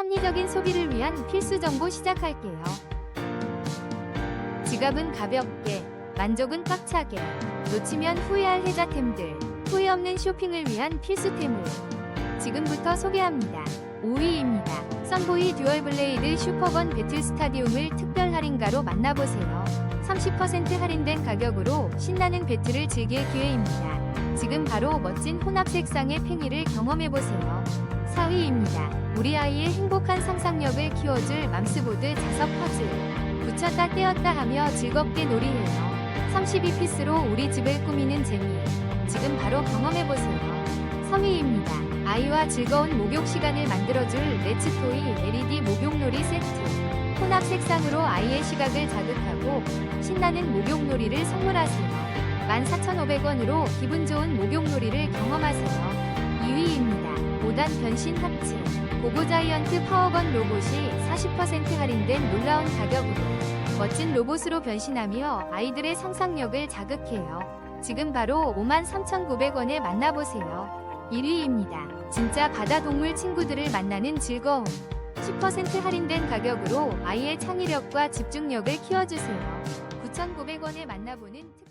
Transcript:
합리적인 소비를 위한 필수 정보 시작할게요. 지갑은 가볍게, 만족은 꽉차게, 놓치면 후회할 혜자템들, 후회 없는 쇼핑을 위한 필수템을 지금부터 소개합니다. 5위입니다. 썬보이 듀얼 블레이드 슈퍼건 배틀 스타디움을 특별 할인가로 만나보세요. 30% 할인된 가격으로 신나는 배틀을 즐길 기회입니다. 지금 바로 멋진 혼합 색상의 팽이를 경험해보세요. 4위입니다. 우리 아이의 행복한 상상력을 키워줄 맘스보드 자석 퍼즐. 붙였다 떼었다 하며 즐겁게 놀이해요. 32피스로 우리 집을 꾸미는 재미. 지금 바로 경험해보세요. 3위입니다. 아이와 즐거운 목욕 시간을 만들어줄 레츠토이 LED 목욕놀이 세트. 혼합 색상으로 아이의 시각을 자극하고 신나는 목욕놀이를 선물하세요. 14,500원으로 기분 좋은 목욕놀이를. 2위입니다. 5단 변신 합체. 고고자이언트 파워건 로봇이 40% 할인된 놀라운 가격으로 멋진 로봇으로 변신하며 아이들의 상상력을 자극해요. 지금 바로 53,900원에 만나보세요. 1위입니다. 진짜 바다 동물 친구들을 만나는 즐거움. 10% 할인된 가격으로 아이의 창의력과 집중력을 키워주세요. 9,900원에 만나보는 특